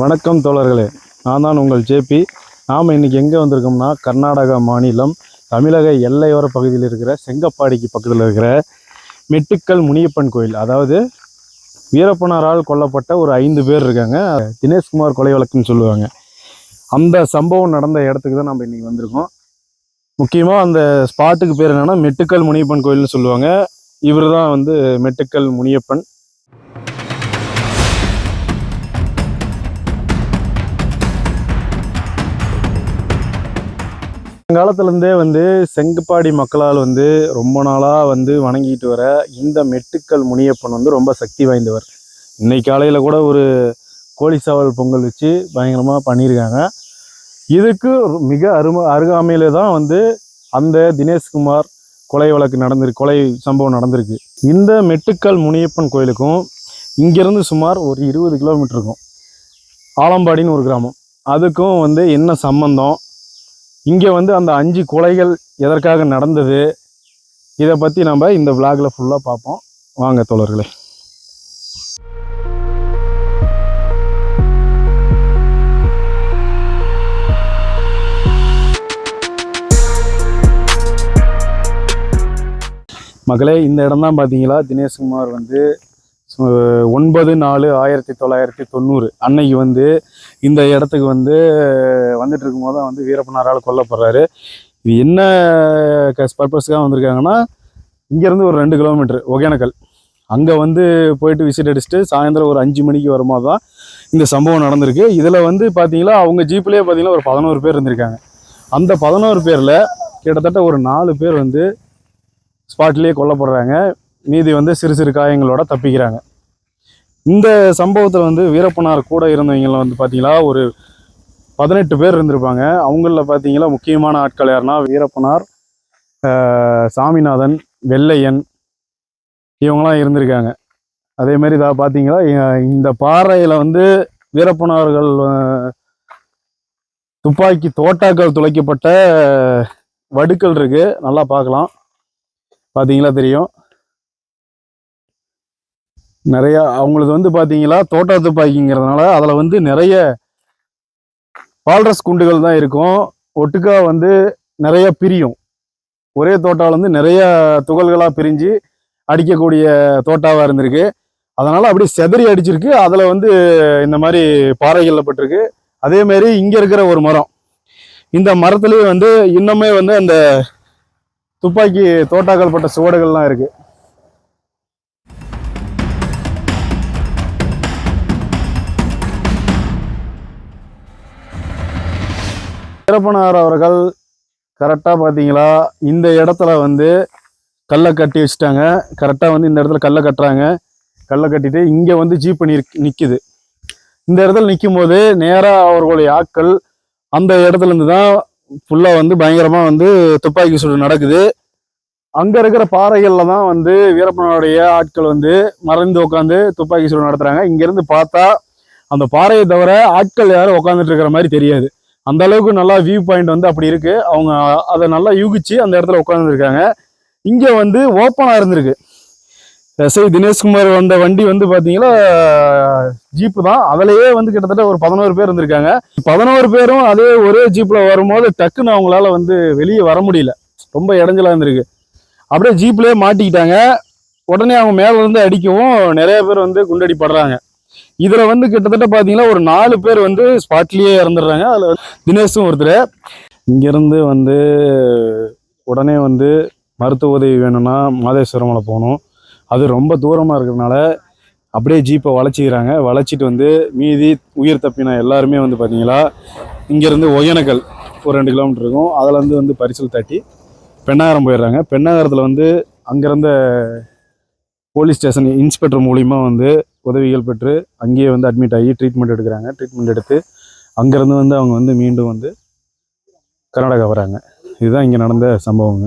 வணக்கம் தோழர்களே. நான் தான் உங்கள் ஜேபி நாம் இன்னைக்கு எங்கே வந்திருக்கோம்னா கர்நாடகா மாநிலம் தமிழக எல்லையோர பகுதியில் இருக்கிற செங்கப்பாடிக்கு பக்கத்தில் இருக்கிற மெட்டுக்கல் முனியப்பன் கோயில். அதாவது வீரப்பனாரால் கொல்லப்பட்ட ஒரு ஐந்து பேர் இருக்காங்க. தினேஷ்குமார் கொலை வழக்குன்னு சொல்லுவாங்க. அந்த சம்பவம் நடந்த இடத்துக்கு தான் நம்ம இன்னைக்கு வந்திருக்கோம். முக்கியமாக அந்த ஸ்பாட்டுக்கு பேர் என்னென்னா மெட்டுக்கல் முனியப்பன் கோயில்னு சொல்லுவாங்க. இவர் தான் வந்து மெட்டுக்கல் முனியப்பன். காலத்துலேருந்தே வந்து செங்கப்பாடி மக்களால் வந்து ரொம்ப நாளாக வந்து வணங்கிட்டு வர இந்த மெட்டுக்கல் முனியப்பன் வந்து ரொம்ப சக்தி வாய்ந்தவர். இன்னைக்கு காலையில் கூட ஒரு கோழி சாவல் பொங்கல் வச்சு பயங்கரமாக பண்ணியிருக்காங்க. இதுக்கு மிக அரும அருகாமையில் தான் வந்து அந்த தினேஷ்குமார் கொலை வழக்கு நடந்திருக்கு கொலை சம்பவம் நடந்திருக்கு. இந்த மெட்டுக்கல் முனியப்பன் கோயிலுக்கும் இங்கேருந்து சுமார் ஒரு இருபது கிலோமீட்டர் இருக்கும். ஆலம்பாடின்னு ஒரு கிராமம். அதுக்கும் வந்து என்ன சம்பந்தம்? இங்கே வந்து அந்த அஞ்சு கொலைகள் எதற்காக நடந்தது இதை பற்றி நம்ம இந்த விளாகில் ஃபுல்லாக பார்ப்போம். வாங்க தோழர்களே. மகளே இந்த இடம் தான் பார்த்தீங்களா? தினேஷ்குமார் வந்து சு- ஒன்பது நாலு ஆயிரத்தி தொள்ளாயிரத்தி தொண்ணூறு அன்னைக்கு வந்து இந்த இடத்துக்கு வந்து வந்துட்டு இருக்கும்போது தான் வந்து வீரப்பனாரால் கொல்லப்படுறாரு. இது என்ன பர்பஸ்க்காக வந்திருக்காங்கன்னா இங்கேருந்து ஒரு ரெண்டு கிலோமீட்டர் ஒகேனக்கல். அங்கே வந்து போயிட்டு விசிட் அடிச்சுட்டு சாயந்தரம் ஒரு அஞ்சு மணிக்கு வரும்போது தான் இந்த சம்பவம் நடந்திருக்கு. இதில் வந்து பார்த்தீங்களா அவங்க ஜீப்லேயே பார்த்தீங்கன்னா ஒரு பதினோரு பேர் இருந்திருக்காங்க. அந்த பதினோரு பேரில் கிட்டத்தட்ட ஒரு நாலு பேர் வந்து ஸ்பாட்லேயே கொல்லப்படுறாங்க. மீதி வந்து சிறு சிறு காயங்களோட தப்பிக்கிறாங்க. இந்த சம்பவத்தில் வந்து வீரப்பனார் கூட இருந்தவங்கள வந்து பார்த்தீங்களா ஒரு பதினெட்டு பேர் இருந்திருப்பாங்க. அவங்களில் பார்த்தீங்களா முக்கியமான ஆட்கள் யாருன்னா வீரப்பனார் சாமிநாதன் வெள்ளையன் இவங்களாம் இருந்திருக்காங்க. அதே மாதிரி இதாக பார்த்தீங்களா இந்த பாறையில் வந்து வீரப்பனார்கள் துப்பாக்கி தோட்டாக்கள் துளைக்கப்பட்ட வடுக்கள் இருக்குது நல்லா பார்க்கலாம் பார்த்தீங்களா தெரியும். நிறைய அவங்களுக்கு வந்து பார்த்தீங்களா தோட்டா துப்பாக்கிங்கிறதுனால அதில் வந்து நிறைய பால்ரஸ் குண்டுகள் தான் இருக்கும். ஒட்டுக்கா வந்து நிறைய பிரியும். ஒரே தோட்டாவில் வந்து நிறைய துகள்களாக பிரிஞ்சு அடிக்கக்கூடிய தோட்டாவாக இருந்திருக்கு. அதனால் அப்படியே செதறி அடிச்சிருக்கு. அதில் வந்து இந்த மாதிரி பாறைகளில் பட்டிருக்கு. அதேமாரி இங்கே இருக்கிற ஒரு மரம். இந்த மரத்துலேயே வந்து இன்னுமே வந்து அந்த துப்பாக்கி தோட்டாக்கள் பட்ட சுவடுகள்லாம் இருக்குது வீரப்பனார் அவர்கள் கரெக்டாக பார்த்தீங்களா? இந்த இடத்துல வந்து கல்லை கட்டி வச்சுட்டாங்க. கரெக்டாக வந்து இந்த இடத்துல கல்லை கட்டுறாங்க. கல்லை கட்டிட்டு இங்கே வந்து ஜீப் நிற் நிற்கிது இந்த இடத்துல நிற்கும் போது நேராக அவர்களுடைய ஆட்கள் அந்த இடத்துலேருந்து தான் ஃபுல்லாக வந்து பயங்கரமாக வந்து துப்பாக்கி சூடு நடக்குது. அங்கே இருக்கிற பாறைகளில் தான் வந்து வீரப்பனுடைய ஆட்கள் வந்து மறைந்து உட்காந்து துப்பாக்கி சூடு நடத்துகிறாங்க இங்கேருந்து பார்த்தா அந்த பாறையை தவிர ஆட்கள் யாரும் உட்காந்துட்டு இருக்கிற மாதிரி தெரியாது. அந்த அளவுக்கு நல்லா வியூ பாயிண்ட் வந்து அப்படி இருக்கு. அவங்க அதை நல்லா யூகிச்சு அந்த இடத்துல உட்காந்துருக்காங்க இங்க வந்து ஓப்பனா இருந்திருக்கு. எஸ்ஐ தினேஷ்குமார் வந்த வண்டி வந்து பாத்தீங்கன்னா ஜீப்பு தான். அதுலயே வந்து கிட்டத்தட்ட ஒரு பதினோரு பேர் இருந்திருக்காங்க. பதினோரு பேரும் அதே ஒரே ஜீப்ல வரும்போது டக்குன்னு அவங்களால வந்து வெளியே வர முடியல. ரொம்ப இடைஞ்சலா இருந்திருக்கு. அப்படியே ஜீப்லயே மாட்டிக்கிட்டாங்க. உடனே அவங்க மேல இருந்து அடிக்கவும் நிறைய பேர் வந்து குண்டடி படுறாங்க இதில் வந்து கிட்டத்தட்ட பார்த்தீங்கன்னா ஒரு நாலு பேர் வந்து ஸ்பாட்லேயே இறந்துடுறாங்க. அதில் தினேஷும் ஒருத்தர். இங்கேருந்து வந்து உடனே வந்து மருத்துவ உதவி வேணும்னா மாதேஸ்வரமலை போகணும். அது ரொம்ப தூரமாக இருக்கிறதுனால அப்படியே ஜீப்பை வளைச்சிக்கிறாங்க. வளைச்சிட்டு வந்து மீதி உயிர் தப்பின எல்லாருமே வந்து பார்த்தீங்களா இங்கேருந்து ஒகேனக்கல் ஒரு ரெண்டு கிலோமீட்டர் இருக்கும். அதுலேருந்து வந்து பரிசல் தட்டி பெண்ணாகரம் போயிடுறாங்க. பெண்ணாகரத்தில் வந்து அங்கேருந்த போலீஸ் ஸ்டேஷன் இன்ஸ்பெக்டர் மூலிமா வந்து உதவிகள் பெற்று அங்கேயே வந்து அட்மிட் ஆகி ட்ரீட்மெண்ட் எடுக்கிறாங்க. ட்ரீட்மெண்ட் எடுத்து அங்கேருந்து வந்து அவங்க வந்து மீண்டும் வந்து கர்நாடகா வராங்க. இதுதான் இங்கே நடந்த சம்பவங்க.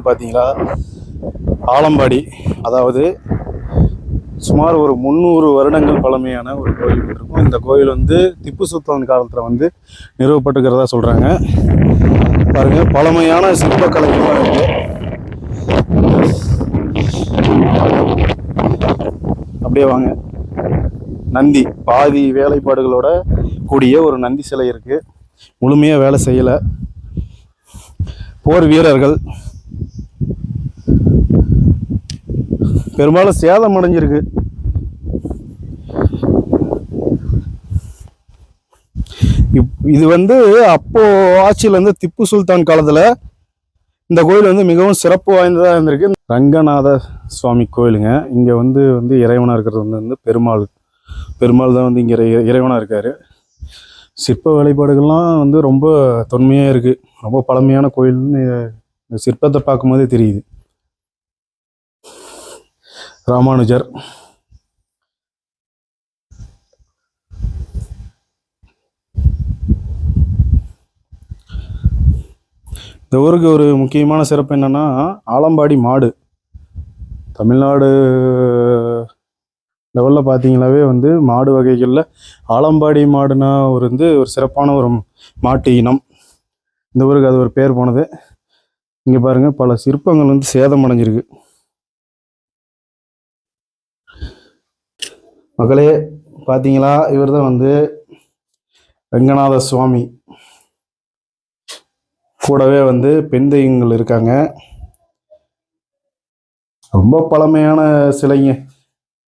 வந்து பார்த்தீங்களா ஆலம்பாடி அதாவது சுமார் ஒரு முந்நூறு வருடங்கள் பழமையான ஒரு கோயில் இருக்கும். இந்த கோயில் வந்து திப்பு சுல்தான் காலத்தில் வந்து நிறுவப்பட்டுக்கிறதா சொல்கிறாங்க பாருங்கள் பழமையான சிற்பக்கலைகள்லாம் இருக்குது அப்படியே வாங்க. நந்தி பாதி வேலைப்பாடுகளோட கூடிய ஒரு நந்தி சிலை இருக்குது முழுமையாக வேலை செய்யலை. போர் வீரர்கள் பெரும்பாலும் சேதம் அடைஞ்சிருக்கு. இப்- இது வந்து அப்போ ஆட்சியில் வந்து திப்பு சுல்தான் காலத்தில் இந்த கோயில் வந்து மிகவும் சிறப்பு வாய்ந்ததாக இருந்திருக்கு. ரங்கநாத சுவாமி கோயிலுங்க. இங்கே வந்து வந்து இறைவனாக இருக்கிறது வந்து வந்து பெருமாள். பெருமாள் தான் வந்து இங்கே இறை இறைவனாக இருக்கார். சிற்ப வழிபாடுகள்லாம் வந்து ரொம்ப தொன்மையாக இருக்குது ரொம்ப பழமையான கோயில்னு இந்த சிற்பத்தை பார்க்கும்போதே தெரியுது. ராமானுஜர். இந்த ஊருக்கு ஒரு முக்கியமான சிறப்பு என்னன்னா ஆலம்பாடி மாடு. தமிழ்நாடு லெவலில் பார்த்தீங்களாவே வந்து மாடு வகைகளில் ஆலம்பாடி மாடுனா ஒரு வந்து ஒரு சிறப்பான ஒரு மாட்டு இனம். இந்த ஊருக்கு அது ஒரு பேர் போனது. இங்கே பாருங்க பல சிற்பங்கள் வந்து சேதம் அடைஞ்சிருக்கு மகளே பார்த்தீங்களா இவர் தான் வந்து ரங்கநாத சுவாமி. கூடவே வந்து பெண் தெய்வங்கள் இருக்காங்க. ரொம்ப பழமையான சிலைங்க.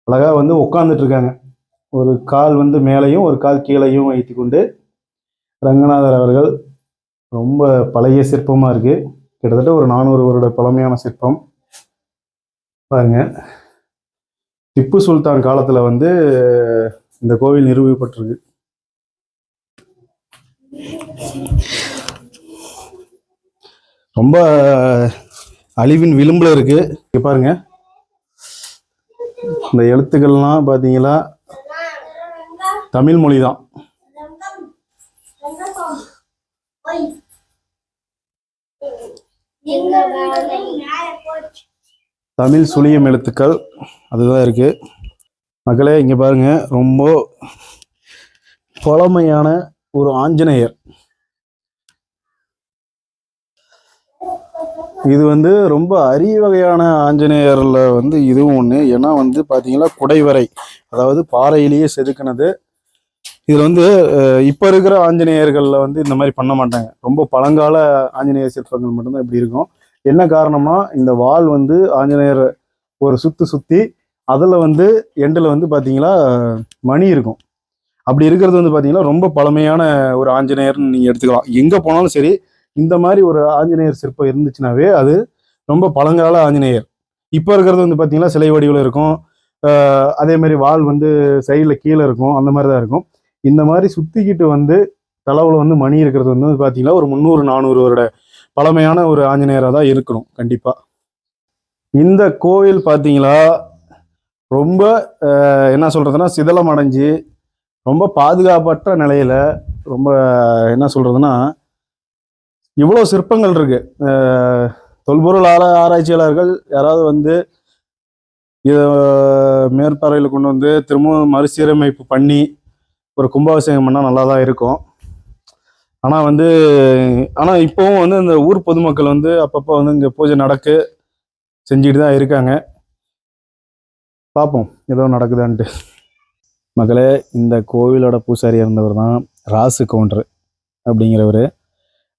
அழகா வந்து உட்காந்துட்டு இருக்காங்க. ஒரு கால் வந்து மேலேயும் ஒரு கால் கீழேயும் வைத்து கொண்டு ரங்கநாதர் அவர்கள் ரொம்ப பழைய சிற்பமா இருக்கு. கிட்டத்தட்ட ஒரு நானூறு வருட பழமையான சிற்பம். பாருங்க. திப்பு சுல்தான் காலத்தில் வந்து இந்த கோவில் நிறுவப்பட்டிருக்கு ரொம்ப அழிவின் விளிம்பில் இருக்கு. இங்கே பாருங்க. இந்த எழுத்துக்கள்லாம் பார்த்தீங்களா தமிழ் மொழி தான் தமிழ் சுழியம் எழுத்துக்கள் அதுதான் இருக்குது மக்களே இங்கே பாருங்கள் ரொம்ப பழமையான ஒரு ஆஞ்சநேயர். இது வந்து ரொம்ப அரிய வகையான ஆஞ்சநேயரில் வந்து இதுவும் ஒன்று ஏன்னா வந்து பார்த்தீங்கன்னா குடைவரை அதாவது பாறையிலேயே செதுக்கினது. இதில் வந்து இப்போ இருக்கிற ஆஞ்சநேயர்களில் வந்து இந்த மாதிரி பண்ண மாட்டாங்க. ரொம்ப பழங்கால ஆஞ்சநேயர் சிற்பங்கள் மட்டும்தான் இப்படி இருக்கும். என்ன காரணம்னா இந்த வால் வந்து ஆஞ்சநேயர் ஒரு சுத்து சுத்தி அதுல வந்து எண்டில் வந்து பாத்தீங்களா மணி இருக்கும். அப்படி இருக்கிறது வந்து பாத்தீங்கன்னா ரொம்ப பழமையான ஒரு ஆஞ்சநேயர்னு நீங்க எடுத்துக்கலாம். எங்க போனாலும் சரி இந்த மாதிரி ஒரு ஆஞ்சநேயர் சிற்பம் இருந்துச்சுனாவே அது ரொம்ப பழங்கால ஆஞ்சநேயர். இப்போ இருக்கிறது வந்து பார்த்தீங்கன்னா சிலை வடிவில் இருக்கும். அதே மாதிரி வால் வந்து சைடில் கீழே இருக்கும் அந்த மாதிரி தான் இருக்கும். இந்த மாதிரி சுற்றிக்கிட்டு வந்து தளவுல வந்து மணி இருக்கிறது வந்து பார்த்தீங்கன்னா ஒரு முந்நூறு நானூறு வருட பழமையான ஒரு ஆஞ்சநேயராக தான் இருக்கணும் கண்டிப்பாக இந்த கோவில் பார்த்தீங்களா ரொம்ப என்ன சொல்கிறதுன்னா சிதலம் அடைஞ்சு ரொம்ப பாதுகாப்பற்ற நிலையில் ரொம்ப என்ன சொல்கிறதுன்னா இவ்வளோ சிற்பங்கள் இருக்குது தொல்பொருள் ஆரா ஆராய்ச்சியாளர்கள் யாராவது வந்து இதை மேற்பார்வையில் கொண்டு வந்து திரும்பவும் மறுசீரமைப்பு பண்ணி ஒரு கும்பாபிஷேகம் பண்ணால் நல்லா தான் இருக்கும். ஆனால் வந்து ஆனால் இப்போவும் வந்து இந்த ஊர் பொதுமக்கள் வந்து அப்பப்போ வந்து இங்கே பூஜை நடக்கு செஞ்சுட்டு தான் இருக்காங்க. பார்ப்போம் ஏதோ நடக்குதான்ட்டு. மக்களே இந்த கோவிலோட பூசாரியாக இருந்தவர் தான் ராசு கவுண்டர் அப்படிங்கிறவர்.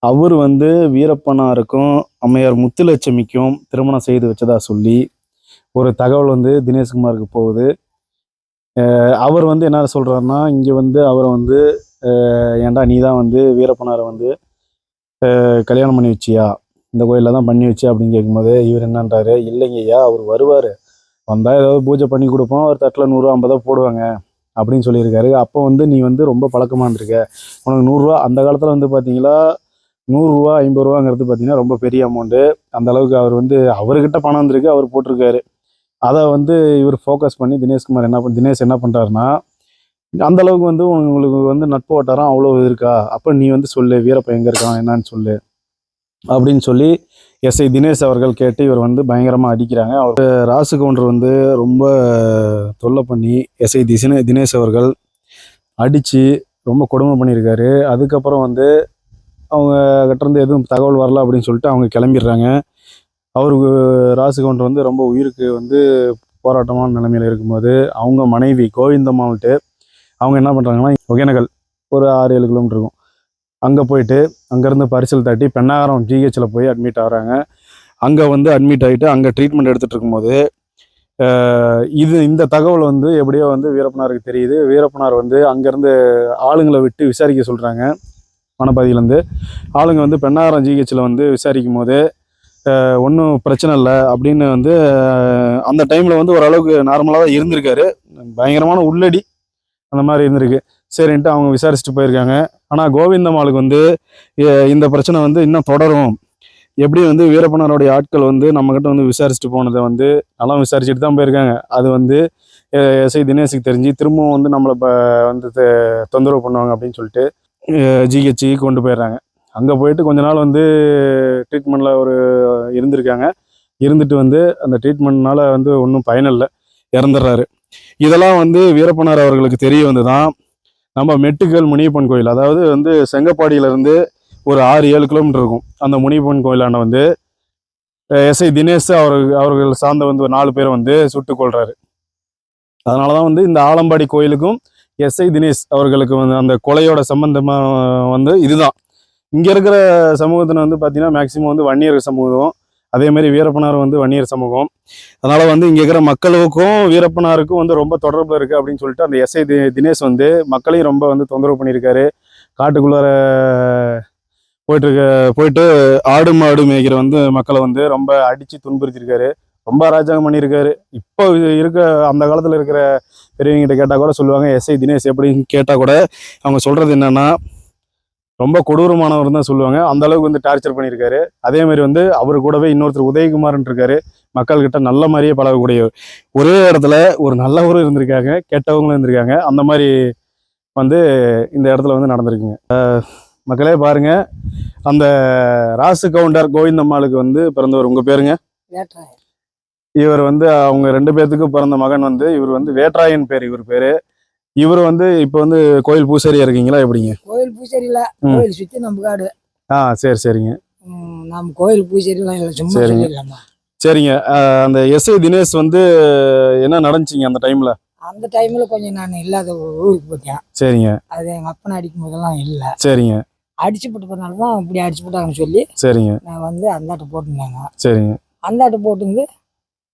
அவர் வந்து வீரப்பனாருக்கும் அம்மையார் முத்துலட்சுமிக்கும் திருமணம் செய்து வச்சதா சொல்லி ஒரு தகவல் வந்து தினேஷ்குமாருக்கு போகுது. அவர் வந்து என்ன சொல்கிறாருன்னா இங்கே வந்து அவரை வந்து ஏன்டா நீ தான் வந்து வீரப்பனாரை வந்து கல்யாணம் பண்ணி வச்சியா? இந்த கோயிலில் தான் பண்ணி வச்சு அப்படின்னு கேட்கும்போது இவர் என்னன்றாரு இல்லைங்க ஐயா அவர் வருவார். வந்தால் ஏதாவது பூஜை பண்ணி கொடுப்போம். ஒரு தட்டில் நூறுரூவா ஐம்பதா போடுவாங்க. அப்படின்னு சொல்லியிருக்காரு. அப்போ வந்து நீ வந்து ரொம்ப பழக்கமாக இருந்திருக்க. உனக்கு நூறுரூவா அந்த காலத்தில் வந்து பார்த்தீங்களா நூறுரூவா ஐம்பது ரூபாங்கிறது பார்த்தீங்கன்னா ரொம்ப பெரிய அமௌண்ட்டு அந்த அளவுக்கு அவர் வந்து அவர்கிட்ட பணம் வந்திருக்கு அவர் போட்டிருக்காரு. அதை வந்து இவர் ஃபோக்கஸ் பண்ணி தினேஷ்குமார் என்ன பண்ண தினேஷ் என்ன பண்ணுறாருன்னா அந்த அளவுக்கு வந்து உங்களுக்கு வந்து நட்பு வட்டாரம் அவ்வளோ இருக்கா? அப்போ நீ வந்து சொல்லு வீரப்பன் எங்கே இருக்கான் என்னன்னு சொல்லு. அப்படின்னு சொல்லி எஸ்ஐ தினேஷ் அவர்கள் கேட்டு இவர் வந்து பயங்கரமாக அடிக்கிறாங்க. அவர் ராசு கவுண்டர் வந்து ரொம்ப தொல்லை பண்ணி எஸ்ஐ திசின தினேஷ் அவர்கள் அடித்து ரொம்ப கொடுமை பண்ணியிருக்காரு. அதுக்கப்புறம் வந்து அவங்க கிட்டேருந்து எதுவும் தகவல் வரல அப்படின்னு சொல்லிட்டு அவங்க கிளம்பிடுறாங்க. அவருக்கு ராசு கவுண்டர் வந்து ரொம்ப உயிருக்கு வந்து போராட்டமான நிலைமையில் இருக்கும்போது அவங்க மனைவி கோவிந்தம்மாவிட்டு அவங்க என்ன பண்ணுறாங்கன்னா ஒகேனக்கல் ஒரு ஆறு ஏழு கிலோமீட்டர் இருக்கும். அங்கே போயிட்டு அங்கேருந்து பரிசல் தட்டி பெண்ணாகரம் ஜிஹெச்சில் போய் அட்மிட் ஆகுறாங்க. அங்கே வந்து அட்மிட் ஆகிட்டு அங்கே ட்ரீட்மெண்ட் எடுத்துகிட்டு இருக்கும்போது இது இந்த தகவல் வந்து எப்படியோ வந்து வீரப்பனாருக்கு தெரியுது. வீரப்பனார் வந்து அங்கேருந்து ஆளுங்களை விட்டு விசாரிக்க சொல்கிறாங்க வனப்பகுதியிலேருந்து. ஆளுங்க வந்து பெண்ணாகரம் ஜிஹெச்சில் வந்து விசாரிக்கும் போது ஒன்றும் பிரச்சனை இல்லை அப்படின்னு வந்து அந்த டைமில் வந்து ஓரளவுக்கு நார்மலாக தான் இருந்திருக்காரு. பயங்கரமான உள்ளடி. அந்த மாதிரி இருந்திருக்கு. சரின்ட்டு அவங்க விசாரிச்சுட்டு போயிருக்காங்க. ஆனால் கோவிந்தம்மாளுக்கு வந்து இந்த பிரச்சனை வந்து இன்னும் தொடரும். எப்படி வந்து வீரப்பனாருடைய ஆட்கள் வந்து நம்மக்கிட்ட வந்து விசாரிச்சுட்டு போனதை வந்து நல்லா விசாரிச்சுட்டு தான் போயிருக்காங்க. அது வந்து எஸ்ஐ தினேஷுக்கு தெரிஞ்சு திரும்பவும் வந்து நம்மளை இப்போ வந்து தொந்தரவு பண்ணுவாங்க அப்படின்னு சொல்லிட்டு ஜிஹெச்சுக்கு கொண்டு போயிடுறாங்க. அங்கே போயிட்டு கொஞ்ச நாள் வந்து ட்ரீட்மெண்ட்டில் ஒரு இருந்திருக்காங்க. இருந்துட்டு வந்து அந்த ட்ரீட்மெண்ட்னால் வந்து ஒன்றும் பயனில்லை இறந்துடுறாரு. இதெல்லாம் வந்து வீரப்பனார் அவர்களுக்கு தெரிய வந்து தான் நம்ம மெட்டுக்கல் முனியப்பன் கோயில் அதாவது வந்து செங்கப்பாடியிலேருந்து ஒரு ஆறு ஏழு கிலோமீட்டர் இருக்கும். அந்த முனியப்பன் கோயிலாண்ட வந்து எஸ்ஐ தினேஷ் அவர் அவர்கள் சார்ந்த வந்து ஒரு நாலு பேரை வந்து சுட்டு கொள்றாரு அதனால தான் வந்து இந்த ஆலம்பாடி கோயிலுக்கும் எஸ்ஐ தினேஷ் அவர்களுக்கு வந்து அந்த கொலையோட சம்பந்தமாக வந்து இதுதான். இங்கே இருக்கிற சமூகத்தில் வந்து பார்த்திங்கன்னா மேக்சிமம் வந்து வன்னியர் சமூகம். அதே மாதிரி வீரப்பனார் வந்து வன்னியர் சமூகம். அதனால் வந்து இங்கே இருக்கிற மக்களுக்கும் வீரப்பனாருக்கும் வந்து ரொம்ப தொடர்பு இருக்குது அப்படின்னு சொல்லிட்டு அந்த எஸ்ஐ தினேஷ் வந்து மக்களையும் ரொம்ப வந்து தொந்தரவு பண்ணியிருக்காரு. காட்டுக்குள்ளார போயிட்டுருக்க போயிட்டு ஆடு மாடு மேய்க்கிற வந்து மக்களை வந்து ரொம்ப அடித்து துன்புறுத்திருக்காரு ரொம்ப அராஜகம் பண்ணியிருக்காரு. இப்போ இருக்க அந்த காலத்தில் இருக்கிற பெரியவங்ககிட்ட கேட்டால் கூட சொல்லுவாங்க எஸ்ஐ தினேஷ் எப்படின்னு கேட்டால் கூட அவங்க சொல்கிறது என்னென்னா ரொம்ப கொடூரமானவர் தான் சொல்லுவாங்க. அந்த அளவுக்கு வந்து டார்ச்சர் பண்ணியிருக்காரு. அதே மாதிரி வந்து அவர் கூடவே இன்னொருத்தர் உதயகுமார்னு இருக்காரு. மக்கள்கிட்ட நல்ல மாதிரியே பழகக்கூடியவர் ஒரே இடத்துல ஒரு நல்லவரும் இருந்திருக்காங்க கெட்டவங்களும் இருந்திருக்காங்க. அந்த மாதிரி வந்து இந்த இடத்துல வந்து நடந்திருக்குங்க. மக்களே பாருங்க. அந்த ராசு கவுண்டர் கோவிந்தம்மாளுக்கு வந்து பிறந்தவர் உங்க பேருங்க? இவர் வந்து அவங்க ரெண்டு பேர்த்துக்கும் பிறந்த மகன் வந்து இவர் வந்து வேட்ராயன் பேர் இவர் பேரு. இவர் வந்து இப்போ வந்து கோயில் பூசாரியா இருக்கீங்களா எப்படிங்க? கோயில் பூசாரி இல்ல. கோயில் சுத்தி நம்ம காடு. ஆ சரி சரிங்க. ம், நம்ம கோயில் பூசாரிலாம் இல்லை சும்மா சரிங்க. சொல்லிடலாமா? சரிங்க. அஹ் அந்த எஸ்ஐ தினேஷ் வந்து என்ன நடந்துச்சிங்க அந்த டைம்ல அந்த டைம்ல கொஞ்சம் நான் இல்லாத ஊ- ஊருக்கு போயிட்டேன். சரிங்க. அது எங்க அப்பனை அடிக்கும் போதெல்லாம் இல்லை. சரிங்க. அடிச்சு போட்டு போனால தான் இப்படி அடிச்சு போட்டாங்கன்னு சொல்லி சரிங்க. நான் வந்து அந்தாட்ட போட்டுருந்தாங்க. சரிங்க. அந்தாட்ட போட்டுருந்து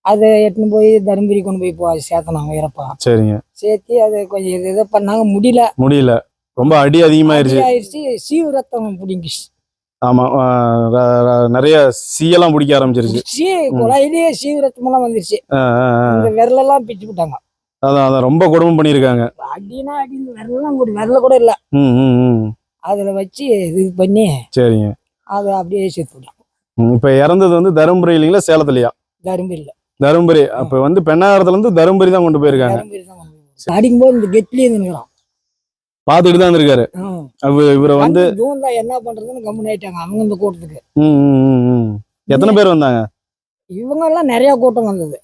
அதை எடுத்துன்னு போய் தருமபுரி கொண்டு போய் போ சேர்த்தனாங்க இறப்பா. சரிங்க. சேர்த்து அது கொஞ்சம் இது இதை பண்ணாங்க. முடியல. முடியல. ரொம்ப அடி அதிகமாயிருச்சு. ஆயிடுச்சு சீவு ரத்தம் பிடிங்கிச்சு. ஆமா நிறைய சீயெல்லாம் பிடிக்க ஆரம்பிச்சிருச்சு. சீ குழாயிலேயே சீவு ரத்தமெல்லாம் வந்துருச்சு. இந்த விரலெல்லாம் பிச்சு விட்டாங்க. அதான் அதான். ரொம்ப கொடுமை பண்ணியிருக்காங்க. அடினா அடி விரலெல்லாம் ஒரு விரல கூட இல்லை. ம் ம் ம். அதில் வச்சு இது பண்ணி சரிங்க. அதை அப்படியே சேர்த்து விட்டாங்க. இப்ப இறந்தது வந்து தருமபுரி இல்லைங்களா? சேலத்துலயா? தருமபுரியில் தருமபுரி. அப்ப வந்து பெண்ணாகரத்துல இருந்து தருமபுரி தான் கொண்டு போயிருக்காங்க. போய் அடிக்கும்போது இந்த கெட்லியே நின்னுக்கிறான் பார்த்துட்டு தான் இருக்காரு இவரை வந்து என்ன பண்றதுன்னு கம்முன்னு ஆயிட்டாங்க அவங்க இந்த கூட்டத்துக்கு. எத்தனை பேர் வந்தாங்க? இவங்க எல்லாம் நிறைய கூட்டம் வந்தது.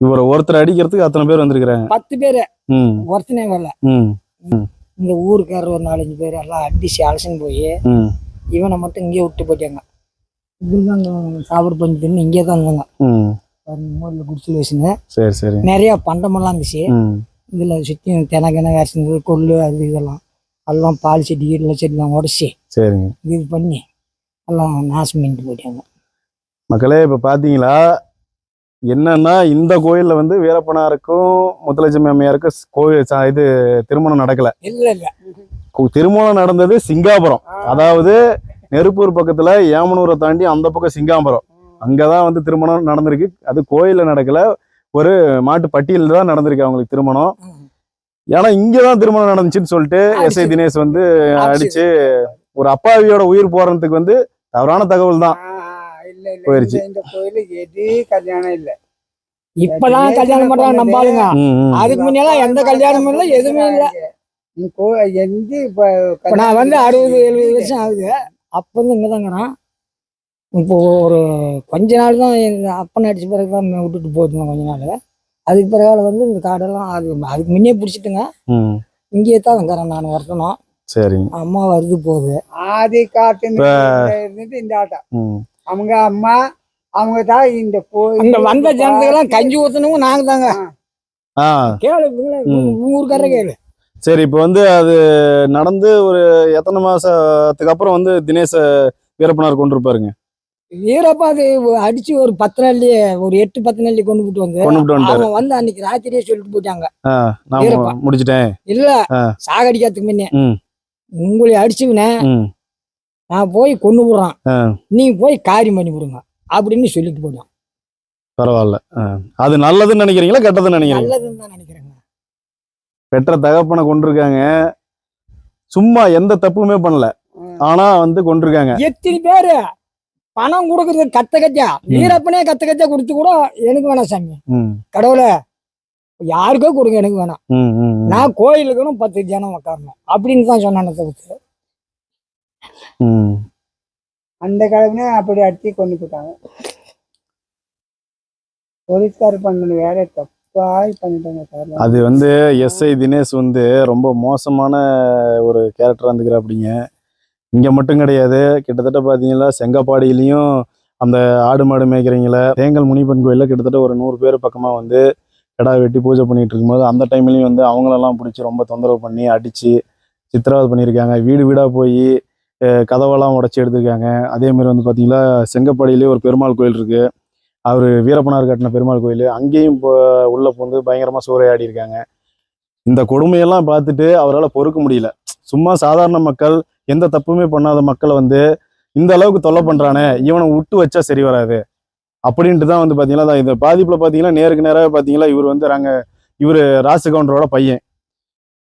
இவரை ஒருத்தர் அடிக்கிறதுக்கு அத்தனை பேர் வந்திருக்கிறாங்க. பத்து பேர். ஒருத்தனே வரல. இந்த ஊருக்காரர் ஒரு நாலஞ்சு பேர் எல்லாம் அடிச்சு அலசின்னு போய் இவனை மட்டும் இங்கேயே விட்டு போயிட்டாங்க. இதுதான் சாப்பிட தின்னு இங்கே தான் இருந்தாங்க. ம் மூடில் குடிச்சு வச்சுன்னு சரி சரி. நிறைய பண்டமெல்லாம் இருந்துச்சு. இதில் சுற்றி தென கிண வேறு கொள்ளு அது இதெல்லாம். எல்லாம் பால் செடி கீழே செடிலாம் உடச்சி சரிங்க. இது பண்ணி எல்லாம் நாசம் பண்ணிட்டு போயிட்டாங்க. மக்களே இப்ப பாத்தீங்களா? என்னன்னா இந்த கோயில்ல வந்து வீரப்பனாருக்கும் முத்துலட்சுமி அம்மையாருக்கும் கோயில் இது திருமணம் நடக்கல. இல்லை இல்லை. திருமணம் நடந்தது சிங்காபுரம். அதாவது நெருப்பூர் பக்கத்துல ஏமனூரை தாண்டி அந்த பக்கம் சிங்காபுரம். அங்கதான் வந்து திருமணம் நடந்திருக்கு. அது கோயில்ல நடக்கல. ஒரு மாட்டு பட்டியலில் தான் நடந்திருக்கு அவங்களுக்கு திருமணம். ஏன்னா இங்கதான் திருமணம் நடந்துச்சுன்னு சொல்லிட்டு எஸ்ஐ தினேஷ் வந்து அடிச்சு ஒரு அப்பாவியோட உயிர் போறதுக்கு வந்து தவறான தகவல் தான். இல்ல இல்ல. போயிருச்சு. இந்த- கோயிலுக்கு எது கல்யாணம் இல்ல. இப்பதான் கல்யாணம் பண்றாங்க ம். அதுக்கு முன்னெல்லாம் எந்த கல்யாணமும் இல்லை எதுவுமே இல்லை. எந்த இப்ப நான் வந்து அறுபது எழுபது வருஷம் ஆகுது. அப்போ வந்து இங்கே தாங்கிறான் இப்போ ஒரு கொஞ்ச நாள் தான் எங்கள் அப்பன் அடிச்ச பிறகு தான் விட்டுட்டு போச்சுங்க கொஞ்ச நாள். அதுக்கு பிறகு வந்து இந்த காடெல்லாம் அது அதுக்கு முன்னே பிடிச்சிட்டுங்க. இங்கேயே தான் இருக்கிறேன் நான் வரணும் சரிங்க அம்மா வருது போகுது. ஆதி காட்டு இருந்துட்டு இந்த ஆட்டம் அவங்க அம்மா அவங்க தான் இந்த அங்க வந்த ஜனத்துக்கெல்லாம் கஞ்சி ஊத்தணும் நாங்க தாங்க. ஆ. கேளு. ஊருக்கார கேளு. சரி இப்போ வந்து அது நடந்து ஒரு எத்தனை மாசத்துக்கு அப்புறம் வந்து தினேஷ வீரப்பனார் கொண்டு இருப்பாருங்க வீரப்பா அது அடிச்சு ஒரு பத்து நாள்லி ஒரு எட்டு பத்து நாள்லி கொண்டு போட்டு வந்து அவன் வந்து அன்னைக்கு ராத்திரியே சொல்லிட்டு போயிட்டாங்க. முடிச்சிட்டேன். இல்ல. சாகடிக்கிறதுக்கு முன்னே. உங்களை அடிச்சுவினே நான் போய் கொண்டு விடுறான். நீ போய் காரியம் பண்ணி விடுங்க அப்படின்னு சொல்லிட்டு போயிட்டான். பரவாயில்ல. அது நல்லதுன்னு நினைக்கிறீங்களா கெட்டதுன்னு நினைக்கிறீங்க நல்லதுன்னு தான் நினைக்கிறேங்க. பெற்ற தகப்பனை கொண்டிருக்காங்க சும்மா எந்த தப்புமே பண்ணல. ஆனா வந்து கொண்டிருக்காங்க எத்தனை பேரு பணம் கொடுக்கறது கத்த கச்சா வீரப்பனே கத்த கச்சா கொடுத்து கூட எனக்கு வேணாம் சாமி. கடவுளே யாருக்கோ கொடுங்க எனக்கு வேணாம். நான் கோயிலுக்குன்னு பத்து ஜனம் உட்காரணும் அப்படின்னு தான் சொன்னானே தவிர்த்து அந்த கிழமை அப்படி அடிச்சு கொண்டு போட்டாங்க போலீஸ்கார் பண்ண வேலை தப்பாய் பண்ணிட்டாங்க சார். அது வந்து எஸ்ஐ தினேஷ் வந்து ரொம்ப மோசமான ஒரு கேரக்டர் இருந்துக்கிற அப்படிங்க இங்கே மட்டும் கிடையாது. கிட்டத்தட்ட பார்த்தீங்கன்னா செங்கப்பாடியிலையும் அந்த ஆடு மாடு மேய்க்கிறீங்கள தேங்கல் முனிப்பன் கோயிலில் கிட்டத்தட்ட ஒரு நூறு பேர் பக்கமாக வந்து கிடா வெட்டி பூஜை பண்ணிட்டு இருக்கும்போது அந்த டைம்லையும் வந்து அவங்களெல்லாம் பிடிச்சி ரொம்ப தொந்தரவு பண்ணி அடித்து சித்திரவதை பண்ணியிருக்காங்க. வீடு வீடாக போய் கதவெல்லாம் உடச்சி எடுத்திருக்காங்க. அதேமாதிரி வந்து பார்த்தீங்கன்னா செங்கப்பாடியிலே ஒரு பெருமாள் கோயில் இருக்குது அவர் வீரப்பனார் கட்டின பெருமாள் கோயில். அங்கேயும் இப்போ உள்ளே புகுந்து பயங்கரமாக சூறையாடி இருக்காங்க இந்த கொடுமையெல்லாம் பார்த்துட்டு அவரால் பொறுக்க முடியல. சும்மா சாதாரண மக்கள் எந்த தப்புமே பண்ணாத மக்களை வந்து இந்த அளவுக்கு தொல்லை பண்றானே இவனை விட்டு வச்சா சரி வராது. அப்படின்ட்டு தான் வந்து பார்த்தீங்கன்னா தான் இந்த பாதிப்பில் பார்த்தீங்கன்னா நேருக்கு நேராக பார்த்தீங்கன்னா இவர் வந்து நாங்கள் இவர் ராசு கவுண்டரோட பையன்.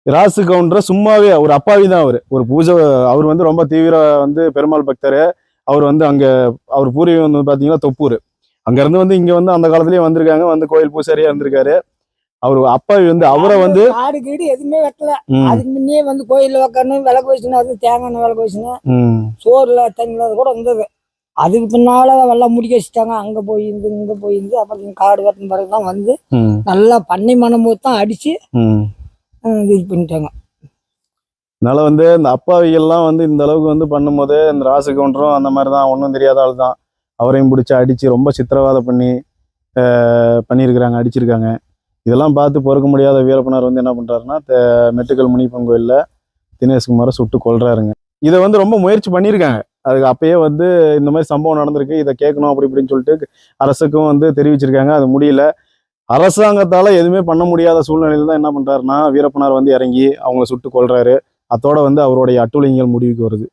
ராசு கவுண்டரை சும்மாவே ஒரு அப்பாவி தான் அவர். ஒரு பூஜை அவர் வந்து ரொம்ப தீவிர வந்து பெருமாள் பக்தர். அவர் வந்து அங்கே அவர் பூர்வீகம் வந்து பார்த்தீங்கன்னா தொப்பூர். அங்கேருந்து வந்து இங்கே வந்து அந்த காலத்துலேயே வந்திருக்காங்க வந்து கோயில் பூசாரியாக இருந்திருக்காரு. அவர் அப்பாவி வந்து அவரை வந்து காடு கீடு எதுவுமே வெட்டல. அதுக்கு முன்னே வந்து கோயில்ல உட்காந்து விளக்கு வச்சுன்னு அது தேங்காய் விளக்கு வச்சுன்னு ம், சோறுல தண்ணில கூட இருந்தது அதுக்கு பின்னால வெள்ளம் முடிக்க வச்சுட்டாங்க. அங்க போய் இருந்து இங்க போய் இருந்து அப்புறம் காடு வெட்டின பிறகு தான் வந்து நல்லா பண்ணை மனம் போது தான் அடிச்சு இது பண்ணிட்டாங்க. அதனால வந்து இந்த அப்பாவிகள்லாம் வந்து இந்த அளவுக்கு வந்து பண்ணும்போது இந்த ராசு கவுண்டரும் அந்த மாதிரி தான் ஒன்றும் தெரியாத ஆள் தான். அவரையும் பிடிச்சி அடித்து ரொம்ப சித்திரவதை பண்ணி பண்ணியிருக்கிறாங்க அடிச்சிருக்காங்க. இதெல்லாம் பார்த்து பொறுக்க முடியாத வீரப்பனார் வந்து என்ன பண்ணுறாருன்னா மெட்டுக்கல் முனிப்பன் கோயிலில் தினேஷ்குமாரை சுட்டு கொள்றாருங்க இதை வந்து ரொம்ப முயற்சி பண்ணியிருக்காங்க. அதுக்கு அப்பயே வந்து இந்த மாதிரி சம்பவம் நடந்திருக்கு இதை கேட்கணும் அப்படி இப்படின்னு சொல்லிட்டு அரசுக்கும் வந்து தெரிவிச்சிருக்காங்க. அது முடியல. அரசாங்கத்தால் எதுவுமே பண்ண முடியாத சூழ்நிலையில் தான் என்ன பண்ணுறாருன்னா வீரப்பனார் வந்து இறங்கி அவங்கள சுட்டு கொள்றாரு அத்தோட வந்து அவருடைய அட்டுழிங்கள் முடிவுக்கு வருது.